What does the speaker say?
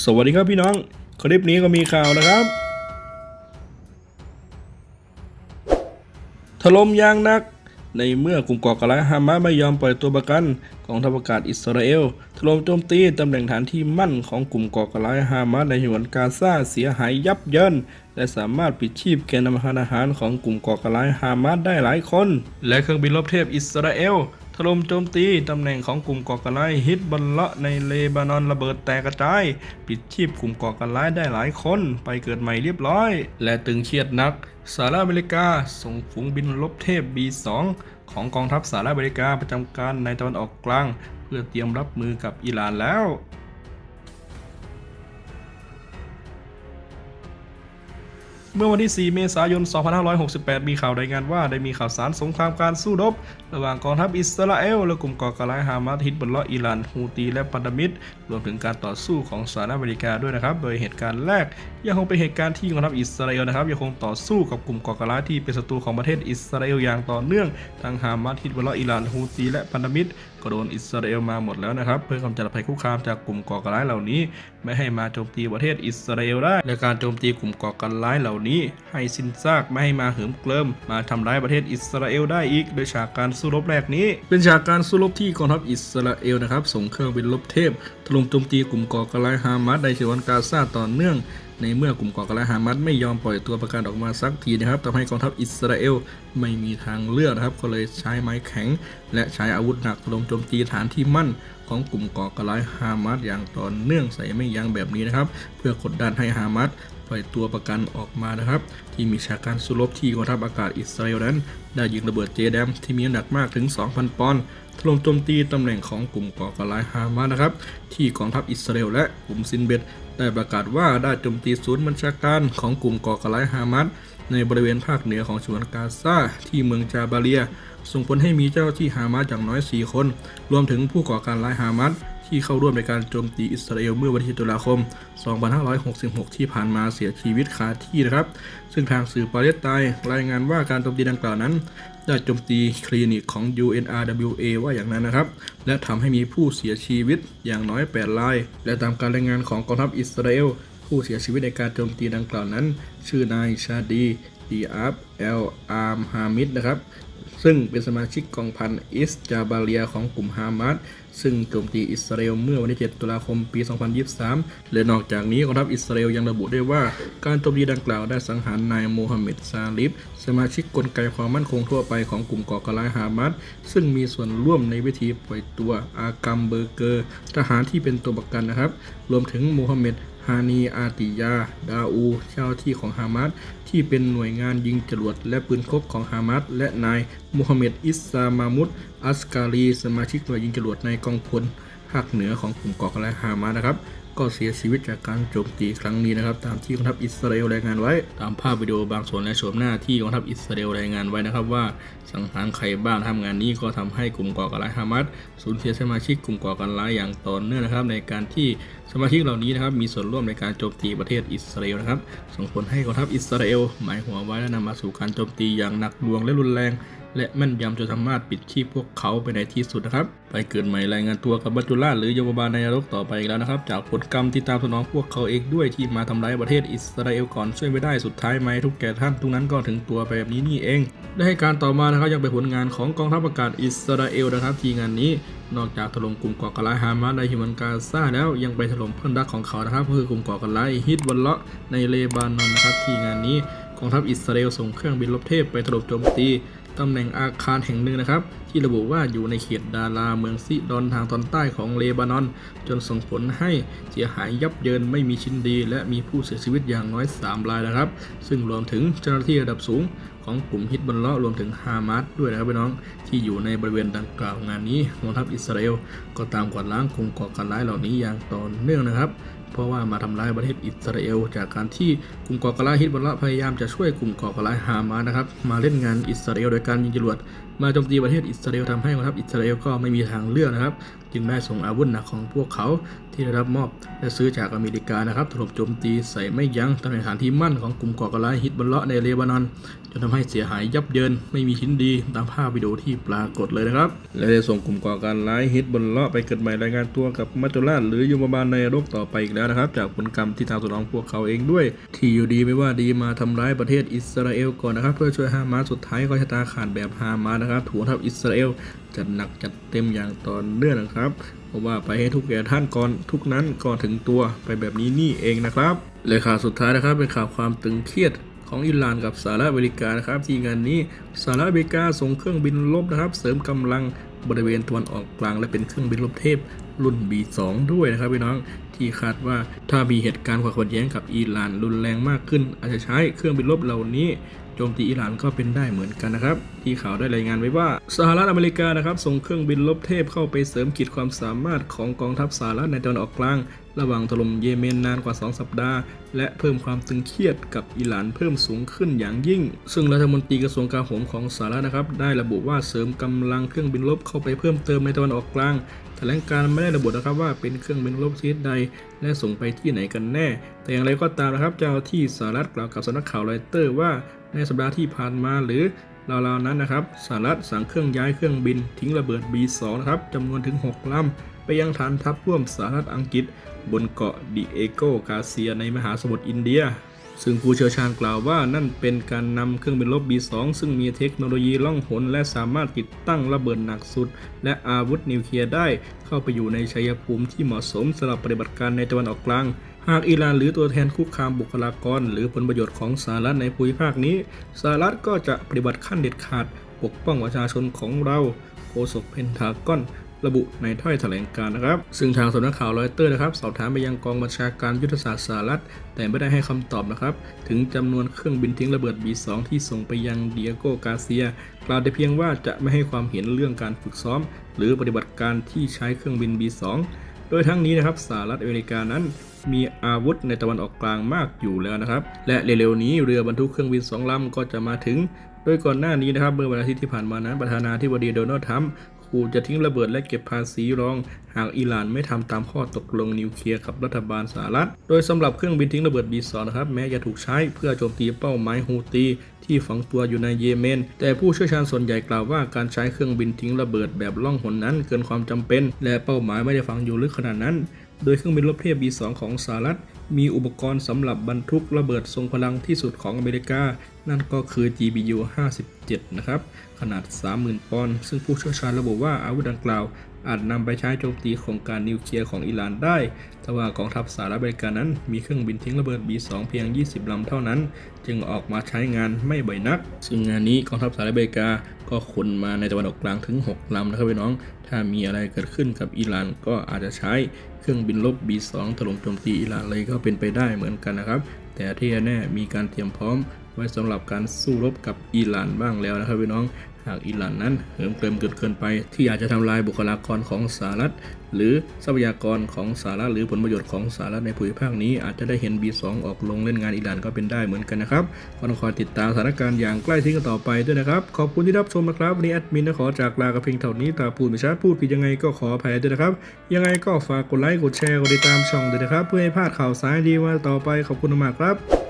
สวัสดีครับพี่น้อง คลิปนี้ก็มีข่าวนะครับ ถล่มยางนัก ในเมื่อกลุ่มก่อการร้ายฮามาสไม่ยอมปล่อยตัวประกันกองทัพอากาศอิสราเอล ถล่มโจมตีตำแหน่งฐานที่มั่นของกลุ่มก่อการร้ายฮามาสในฉนวนกาซาเสียหายยับเยิน และสามารถปิดชีพแกนนำทานอาหารของกลุ่มก่อการร้ายฮามาสได้หลายคน และเครื่องบินรบเทพอิสราเอล ถล่มโจมตีตำแหน่งของกลุ่มก่อการร้ายฮิตบัลละในเลบานอนระเบิดแตกกระจาย ปิดชีพกลุ่มก่อการร้ายได้หลายคน ไปเกิดใหม่เรียบร้อย และตึงเครียดนักสหรัฐอเมริกา ส่งฝูงบินลบเทพ B2 ของกองทัพสหรัฐอเมริกาประจำการในตะวันออกกลาง เพื่อเตรียมรับมือกับอิหร่านแล้ว เมื่อวันที่ 4 เมษายน 2568 มีข่าวรายงานว่าได้มีข่าวสารสงครามการสู้รบ ระหว่างกองทัพอิสราเอล และกลุ่มก่อการร้ายฮามาสฮิตบนเลาะอิหร่านฮูตีและพันธมิตร รวมถึงการต่อสู้ของสหรัฐอเมริกาด้วยนะครับ โดยเหตุการณ์แรก ยังคงเป็นเหตุการณ์ที่กองทัพอิสราเอลนะครับยังคงต่อสู้กับกลุ่มก่อการร้ายที่เป็นศัตรูของประเทศอิสราเอลอย่างต่อเนื่องทั้งฮามาสฮิตบนเลาะอิหร่านฮูตีและพันธมิตรก็โดนอิสราเอลมาหมดแล้วนะครับ เพื่อกำจัดภัยคุกคามจากกลุ่มก่อการร้ายเหล่านี้ ไม่ให้มาโจมตีประเทศอิสราเอลได้ และการโจมตีกลุ่มก่อการร้ายเหล่านี้ ให้สิ้นซากไม่ให้มาเหิมเกลิม มาทำร้ายประเทศอิสราเอลได้อีก โดยฉากการสู้รบแรกนี้ เป็นฉากการสู้รบที่กองทัพอิสราเอลนะครับส่งเครื่องบินรบเทพถล่มโจมตีกลุ่มก่อการร้ายฮามาสในฉนวนกาซาต่อเนื่อง ในเมื่อกลุ่มก่อการร้ายฮามาสไม่ยอมปล่อยตัวประกันออกมาสักทีนะครับทำให้กองทัพอิสราเอลไม่มีทางเลือกนะครับ ก็เลยใช้ไม้แข็ง และใช้อาวุธหนักถล่มโจมตีฐานที่มั่นของกลุ่มก่อการร้ายฮามาสอย่างต่อเนื่องใส่ไม่ยั้งแบบนี้นะครับ เพื่อกดดันให้ฮามาสปล่อยตัวประกันออกมานะครับ ที่มีฉากการสู้รบที่กองทัพอากาศอิสราเอลนั้น ได้ยิงระเบิดเจแดมที่มีน้ำหนักมากถึง 2,000 ปอนด์ถล่มโจมตีตำแหน่งของกลุ่มก่อการร้ายฮามาสนะครับ ที่กองทัพอิสราเอลและกลุ่มซินเบต ได้ประกาศว่าได้โจมตีศูนย์บัญชาการของกลุ่มก่อการร้ายฮามาสในบริเวณภาคเหนือของฉนวนกาซาที่เมืองจาบาเลีย ส่งผลให้มีเจ้าหน้าที่ฮามาสอย่างน้อย 4 คน รวมถึงผู้ก่อการร้ายฮามาสที่เข้าร่วมในการโจมตีอิสราเอลเมื่อวันที่ตุลาคม 2566 ที่ผ่านมาเสียชีวิตคาที่นะครับ ซึ่งทางสื่อปาเลสไตน์รายงานว่าการโจมตีดังกล่าวนั้น ได้โจมตีคลินิกของ UNRWA ว่าอย่างนั้นนะครับ และทำให้มีผู้เสียชีวิตอย่างน้อย 8 ราย และตามการรายงานของกองทัพอิสราเอล ผู้เสียชีวิตในการโจมตีดังกล่าวนั้น ชื่อนายชาดีดีอาฟเอลอาร์มฮามิดนะครับ ซึ่งเป็นสมาชิกกองพันอิสจาบาเลียของกลุ่มฮามาสซึ่งโจมตีอิสราเอลเมื่อวันที่ 7 ตุลาคม ปี 2023 และนอกจากนี้กองทัพอิสราเอลยังระบุได้วยว่าการโจมตีดังกล่าวได้สังหารนายโมฮัมเหม็ดซาลิฟสมาชิกกลไกความมั่นคงทั่วไปของกลุ่มก่อการร้ายฮามาสซึ่งมีส่วนร่วมในวิธีปล่อยตัว อากัมเบอร์เกอร์ ทหารที่เป็นตัวประกันนะครับ รวมถึงโมฮัมเหม็ด ฮานีอาติยา ดาอู เจ้าที่ของฮามาสที่เป็นหน่วยงานยิงจรวดและปืนคบของฮามาสและนายมูฮัมเหม็ดอิสซามามุดอัสการีสมาชิกหน่วยยิงจรวดในกองพลภาคเหนือของกลุ่มก่อการร้ายฮามาสนะครับ ก็เสียชีวิตจากการโจมตีครั้งนี้นะครับ ตามที่กองทัพอิสราเอลรายงานไว้ ตามภาพวิดีโอบางส่วนและโฉมหน้าที่กองทัพอิสราเอลรายงานไว้นะครับว่าสังหารใครบ้างทำงานนี้ก็ทำให้กลุ่มก่อการร้ายฮามาสสูญเสียสมาชิกกลุ่มก่อการร้ายอย่างต่อเนื่องนะครับ ในการที่สมาชิกเหล่านี้นะครับมีส่วนร่วมในการโจมตีประเทศอิสราเอลนะครับส่งผลให้กองทัพอิสราเอลหมายหัวไว้และนำมาสู่การโจมตีอย่างหนักหน่วงและรุนแรง และแม่นยำจนสามารถปิดชีพพวกเขาไปในที่สุดนะครับ ไปเกิดใหม่รายงานตัวกับบัจจุราชหรือโยมบาลในนรกต่อไปอีกแล้วนะครับ จากผลกรรมที่ตามสนองพวกเขาเองด้วยที่มาทำร้ายประเทศอิสราเอลก่อนช่วยไม่ได้สุดท้ายไหมทุกแก่ท่านทุกนั้นก็ถึงตัวไปแบบนี้นี่เอง ได้ให้การต่อมานะครับยังเป็นผลงานของกองทัพอากาศอิสราเอลนะครับที่งานนี้นอกจากถล่มกลุ่มก่อการร้ายฮามาสในฮิมันกาซาแล้วยังไปถล่มเพื่อนรักของเขานะครับก็คือกลุ่มก่อการร้ายฮิตบอลเลาะในเลบานอนนะครับที่งานนี้กองทัพอิสราเอลส่งเครื่องบินรบเทพไปถล่มโจมตี ตำแหน่งอาคารแห่งหนึ่งนะครับ ที่ระบุว่าอยู่ในเขตดาราเมืองซิดอนทางตอนใต้ของเลบานอน จนส่งผลให้เสียหายยับเยินไม่มีชิ้นดี และมีผู้เสียชีวิตอย่างน้อย 3 รายนะครับ ซึ่งรวมถึงเจ้าหน้าที่ระดับสูงของกลุ่มฮิตบัลเลาะรวมถึงฮามาสด้วยนะครับพี่น้องที่อยู่ในบริเวณดังกล่าวงานนี้กองทัพอิสราเอลก็ตามกวาดล้างกลุ่มก่อการร้ายเหล่านี้อย่างต่อเนื่องนะครับ เพราะว่ามาทำร้ายประเทศอิสราเอล จากการที่กลุ่มก่อการร้ายฮิตบัลลาะพยายามจะช่วยกลุ่มก่อการร้ายฮามาสนะครับมาเล่นงานอิสราเอลโดยการยิงจรวดมาโจมตีประเทศอิสราเอลทำให้กองทัพอิสราเอลก็ไม่มีทางเลือกนะครับ จึงได้ส่งอาวุธหนักของพวกเขาที่ได้รับมอบและซื้อจากอเมริกานะครับถล่มโจมตีใส่ไม่ยั้งตำแหน่งฐานที่มั่นของกลุ่มก่อการร้ายฮิตบอลลาะในเลบานอน จนทำให้เสียหายยับเยินไม่มีชิ้นดีตามภาพวิดีโอที่ปรากฏเลยนะครับ และได้ส่งกลุ่มก่อการร้ายฮิตบอลเลาะไปเกิดใหม่รายงานตัวกับมัจจุราชหรือยมบาลในโลกต่อไปอีกแล้วนะครับ จากผลกรรมที่ทางสนองพวกเขาเองด้วย ที่อยู่ดีไม่ว่าดีมาทำร้ายประเทศอิสราเอลก่อนนะครับ เพื่อช่วยฮามาสสุดท้ายก็ชะตาขาดแบบฮามาสนะครับถูกทัพอิสราเอลจัดหนักจัดเต็มอย่างต่อเนื่องนะครับเพราะว่าไปให้ทุกแก่ท่านก่อนทุกนั้นก่อนถึงตัวไปแบบนี้นี่เองนะครับเลยข่าวสุดท้ายนะครับเป็นข่าวความตึงเครียด ของอิหร่านกับสหรัฐอเมริกานะครับ ที่งานนี้สหรัฐอเมริกาส่งเครื่องบินรบนะครับ เสริมกำลังบริเวณตะวันออกกลางและเป็นเครื่องบินรบเทพรุ่น B2 ด้วยนะครับพี่น้องที่คาดว่าถ้ามีเหตุการณ์ความขัดแย้งกับอิหร่านรุนแรงมากขึ้น อาจจะใช้เครื่องบินรบเหล่านี้ โจมตีอิหร่านก็เป็นได้เหมือนกันนะครับ ที่ข่าวได้รายงานไว้ว่าสหรัฐอเมริกานะครับส่งเครื่องบินลบเทพเข้าไปเสริมขีดความสามารถของกองทัพสหรัฐในตะวันออกกลาง ระหว่างถล่มเยเมนนานกว่า 2 สัปดาห์ และเพิ่มความตึงเครียดกับอิหร่านเพิ่มสูงขึ้นอย่างยิ่ง ซึ่งรัฐมนตรีกระทรวงกาโหมของสหรัฐนะครับ ได้ระบุว่าเสริมกำลังเครื่องบินรบเข้าไปเพิ่มเติมในตะวันออกกลางแถลงการไม่ได้ระบุนะครับว่าเป็นเครื่องบินรบชนิดใด และส่งไปที่ไหนกันแน่ แต่อย่างไรก็ตามนะครับ เจ้าที่สหรัฐกล่าวกับสำนักข่าวรอยเตอร์ว่า ในสัปดาห์ที่ผ่านมาหรือราวๆนั้นนะครับสหรัฐสั่งเครื่องย้ายเครื่องบินทิ้งระเบิด B2 นะครับจำนวนถึง 6 ลำ ไปยังฐานทัพร่วมสหรัฐอังกฤษ บนเกาะดิเอโกกาเซียในมหาสมุทรอินเดีย ซึ่งผู้เชี่ยวชาญกล่าวว่านั่นเป็นการนำเครื่องบินรบ B2 ซึ่งมีเทคโนโลยีล่องหนและสามารถติดตั้งระเบิดหนักสุด และอาวุธนิวเคลียร์ได้ เข้าไปอยู่ในชัยภูมิที่เหมาะสมสำหรับปฏิบัติการในตะวันออกกลาง หากอิหร่านหรือตัวแทนคุกคามบุคลากร หรือผลประโยชน์ของสหรัฐในภูมิภาคนี้สหรัฐก็จะปฏิบัติขั้นเด็ดขาด ปกป้องประชาชนของเราโฆษกเพนทากอนระบุในถ้อยแถลงการนะครับ ซึ่งทางสำนักข่าวรอยเตอร์นะครับสอบถามไปยังกองบัญชาการยุทธศาสตร์สหรัฐ แต่ไม่ได้ให้คำตอบนะครับ ถึงจำนวนเครื่องบินทิ้งระเบิด B2 ที่ส่งไปยังเดียโกกาเซีย กล่าวแต่เพียงว่าจะไม่ให้ความเห็นเรื่องการฝึกซ้อม หรือปฏิบัติการที่ใช้เครื่องบิน B2 โดยทั้งนี้นะครับสหรัฐอเมริกานั้นมีอาวุธในตะวันออกกลางมากอยู่แล้วนะครับ และเร็วๆนี้เรือบรรทุกเครื่องบินสองลำก็จะมาถึง โดยก่อนหน้านี้นะครับเมื่อวันอาทิตย์ที่ผ่านมานั้นประธานาธิบดีโดนัลด์ทรัมป์ ขู่จะทิ้งระเบิดและเก็บภาษีรอง หากอิหร่านไม่ทำตามข้อตกลงนิวเคลียร์กับรัฐบาลสหรัฐ โดยสำหรับเครื่องบินทิ้งระเบิด B2 นะครับแม้จะถูกใช้เพื่อโจมตีเป้าหมายฮูตีที่ฝังตัวอยู่ในเยเมน แต่ผู้เชี่ยวชาญส่วนใหญ่กล่าวว่าการใช้เครื่องบินทิ้งระเบิดแบบล่องหนนั้นเกินความจำเป็น และเป้าหมายไม่ได้ฝังอยู่ลึกขนาดนั้น โดยเครื่องบินรบเทพ B2 ของสหรัฐ มีอุปกรณ์สำหรับบรรทุกระเบิดทรงพลังที่สุดของอเมริกา นั่นก็คือ GBU 57 นะครับ ขนาด 30,000 ปอนด์ ซึ่งผู้เชี่ยวชาญระบุว่าอาวุธดังกล่าว อาจนำไปใช้โจมตีโครงการนิวเคลียร์ของอิหร่านได้ แต่ว่ากองทัพสหรัฐอเมริกานั้น มีเครื่องบินทิ้งระเบิด B2 เพียง 20 ลำเท่านั้น จึงออกมาใช้งานไม่บ่อยนัก ซึ่งงานนี้กองทัพสหรัฐอเมริกาก็ขนมาในตะวันออกกลางถึง 6 ลำนะครับพี่น้อง ถ้ามีอะไรเกิดขึ้นกับอิหร่านก็อาจจะใช้เครื่องบินรบ B2 ถล่มโจมตีอิหร่านเลยก็เป็นไปได้เหมือนกันนะครับ แต่ที่แน่มีการเตรียมพร้อมไว้สำหรับการสู้รบกับอิหร่านบ้างแล้วนะครับพี่น้อง หากอิหร่านนั้นเหิมเกริมเกินเกินไป ที่อาจจะทำลายบุคลากรของสหรัฐ หรือทรัพยากรของสหรัฐหรือผลประโยชน์ของสหรัฐในภูมิภาคนี้อาจจะได้เห็น B2 ออกลงเล่นงานอิหร่านก็เป็นได้เหมือนกันนะครับก็ต้องคอยติดตามสถานการณ์อย่างใกล้ชิดกันต่อไปด้วยนะครับ ขอบคุณที่รับชมนะครับวันนี้แอดมินขอจากลากับเพียงเท่านี้ตาพูดไม่ชัดพูดผิดยังไงก็ขออภัยด้วยนะครับ ยังไงก็ฝากกดไลค์กดแชร์กดติดตามช่องด้วยนะครับ เพื่อให้พลาดข่าวสารดีว่าต่อไปขอบคุณมากครับ